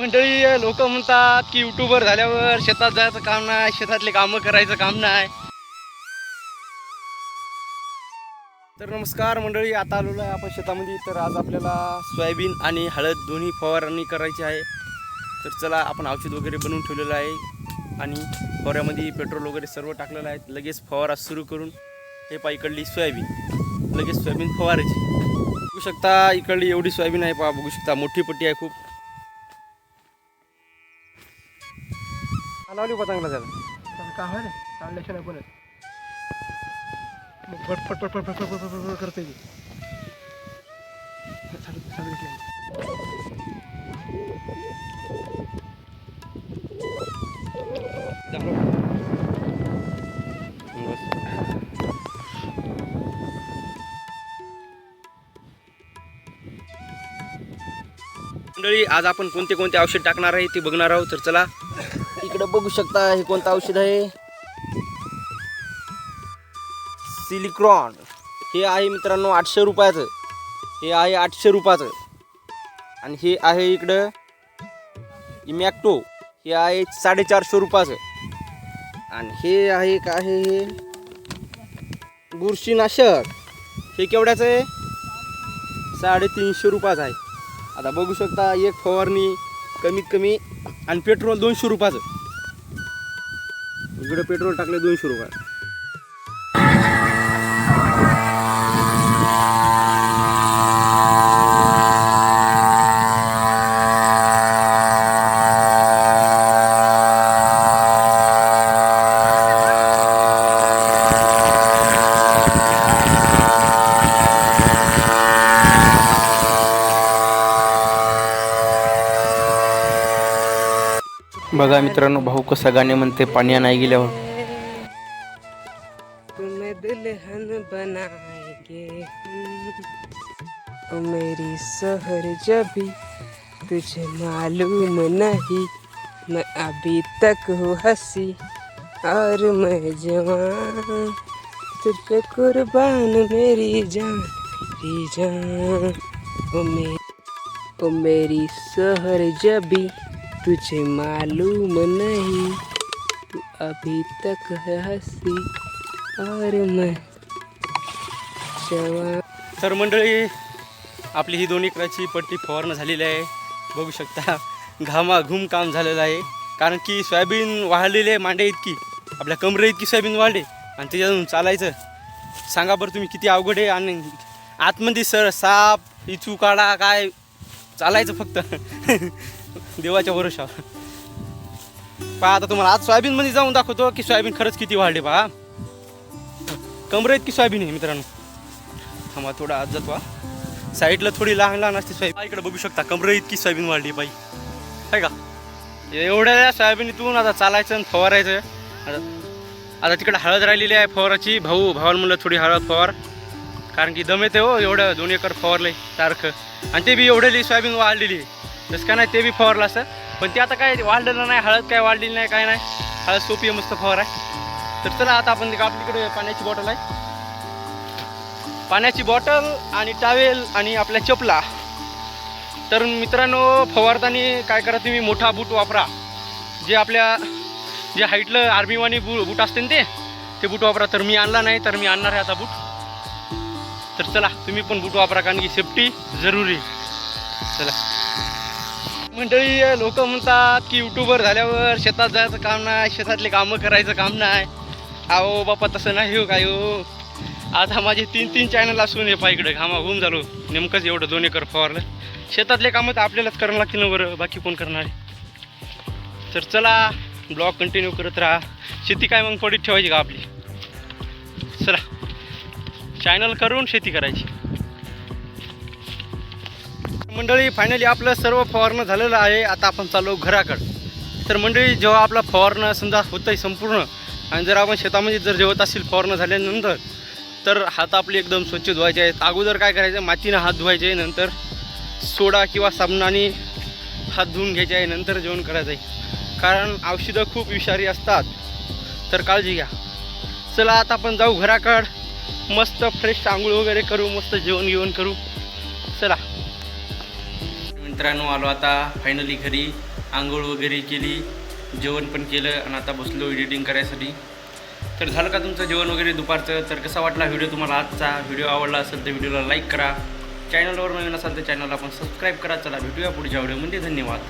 मंडळी लोक म्हणतात की युट्यूबर झाल्यावर शेतात जायचं काम नाही शेतातले कामं करायचं काम नाही. तर नमस्कार मंडळी आता आलेलो आहे आपण शेतामध्ये. तर आज आपल्याला सोयाबीन आणि हळद दोन्ही फवारणी करायची आहे. तर चला आपण औषध वगैरे बनवून ठेवलेलं आहे आणि फवाऱ्यामध्ये पेट्रोल वगैरे सर्व टाकलेलं आहे. लगेच फवारा सुरू करून हे पा इकडली सोयाबीन. लगेच सोयाबीन फवारायची. बघू शकता इकडली एवढी सोयाबीन आहे पहा बघू शकता मोठी पट्टी आहे खूप. लावली पा चांगला चालल्याशिवाय नाही बोलत. मग फट फट फट फट फट फट फट फट फट करते ती चालू- चालू इकडे. मंडळी आज आपण कोणते कोणते औषध टाकणार आहे ते बघणार आहोत तर चला. इकडं बघू शकता हे कोणतं औषध आहे. सिलिक्रॉन हे आहे मित्रांनो आठशे रुपयाचं. हे आहे आठशे रुपयाचं. आणि हे आहे इकडं इमॅक्टो हे आहे साडेचारशे रुपयाचं. आणि हे आहे काय आहे हे बुरशीनाशक. हे केवढ्याचं आहे? साडेतीनशे रुपयाचं आहे. आता बघू शकता एक फवारणी कमीत कमी आणि पेट्रोल दोनशे रुपयाचं. इकडं पेट्रोल टाकले दोनशे रुपये बघा मित्रांनो, भाऊ कसा गाणे म्हणते पाण्या नाही गेल्यावर. दुल्हन बनाएँगे। ओ मेरी सहर जबी तुझे मालूम नहीं। मैं अभी तक हूँ हँसी और मैं जवान। तुझ कुर्बान मेरी जान मेरी जान। ओ मे ओ मेरी सहर जबी तुझे मालूम नहीं तू अभी तक है हसी और मैं जवा तर मंडळी आपली ही दोन एकराची पट्टी फवारणं झालेली आहे. बघू शकता घामाघूम काम झालेलं आहे. कारण की सोयाबीन वाढलेली आहे मांडे इतकी आपल्या कमरे इतकी सोयाबीन वाढले आणि त्याच्यातून चालायचं. सांगा बरं तुम्ही किती अवघड आहे आणि आतमध्ये सर साप इचू काढा काय? चालायचं फक्त. देवाच्या भरोशावर पहा आता तुम्हाला आज सोयाबीन मध्ये जाऊन दाखवतो की सोयाबीन खरंच किती वाढले पहा. कमरे इतकी सोयाबीन आहे मित्रांनो? थांबा थोडा आज जातो साईडला थोडी लहान लहान असते सोयाबीन. इकडे बघू शकता कमरे इतकी सोयाबीन वाढली बाई. आहे का? एवढ्या सोयाबीनीतून आता चालायचं आणि फवारायचं. आता आता तिकडे हळद राहिलेली आहे फवाराची. भाऊ भावाला म्हणलं थोडी हळद फवार. कारण की दम येते हो एवढं दोन एकर फवारले सारखं. आणि ते बी एवढेली सोयाबीन वाढलेली. आहे तसं काय नाही ते बी फवारलं असतं. पण ते आता काय वाढलेलं नाही हळद काय वाढलेली नाही काय नाही. हळद सोपी आहे मस्त फवार आहे. तर चला आता आपण आपल्याकडे पाण्याची बॉटल आहे. पाण्याची बॉटल आणि टावेल आणि आपल्या चपला. तर मित्रांनो फवारताना काय करा तुम्ही? मोठा बूट वापरा. जे आपल्या जे हाईटलं आर्मीवानी बू बूट असते ना ते ते बूट वापरा. तर मी आणला नाही तर मी आणणार आहे आता बूट. तर चला तुम्ही पण बूट वापरा कारण की सेफ्टी जरुरी चला. मंडळी लोक म्हणतात की युट्यूबर झाल्यावर शेतात जायचं काम नाही शेतातले कामं करायचं काम नाही. अहो बापा तसं नाही हो काय हो. आता माझे तीन तीन चॅनल असून हे पा इकडे होऊन झालो. नेमकंच एवढं दोन एकर फवारलं. शेतातले कामं तर आपल्यालाच करावं लागतील ना बरं बाकी कोण करणार आहे? तर चला ब्लॉग कंटिन्यू करत राहा. शेती काय मग पडीत ठेवायची का आपली? चला चॅनल करून शेती करायची. मंडळी फायनली आपलं सर्व फवारणं झालेलं आहे. आता आपण चाललो घराकडं. तर मंडळी जेव्हा आपला फवारणं समजा होतं आहे संपूर्ण आणि जर आपण शेतामध्ये जर जेवत असेल फवारणं झाल्यानंतर तर हात आपले एकदम स्वच्छ धुवायचे आहेत. अगोदर काय करायचं मातीनं हात धुवायचे नंतर सोडा किंवा साबणाने हात धुवून घ्यायचे आहे नंतर जेवण करायचं आहे कारण औषधं खूप विषारी असतात. तर काळजी घ्या. चला आता आपण जाऊ घराकड. मस्त फ्रेश आंघोळ वगैरे करू मस्त जेवण घेऊन करू. चला. मित्रांनो आलो आता फायनली घरी. आंघोळ वगैरे केली जेवण पण केलं आणि आता बसलो एडिटिंग करायसाठी. तर झालं का तुमचं जेवण वगैरे दुपारचं? तर कसा वाटला व्हिडिओ तुम्हाला आजचा? व्हिडिओ आवडला असेल तर व्हिडिओला लाईक करा. चॅनलवर नवीन असाल तर चॅनलला आपण सबस्क्राईब करा. चला भेटूया पुढच्या व्हिडिओमध्ये धन्यवाद.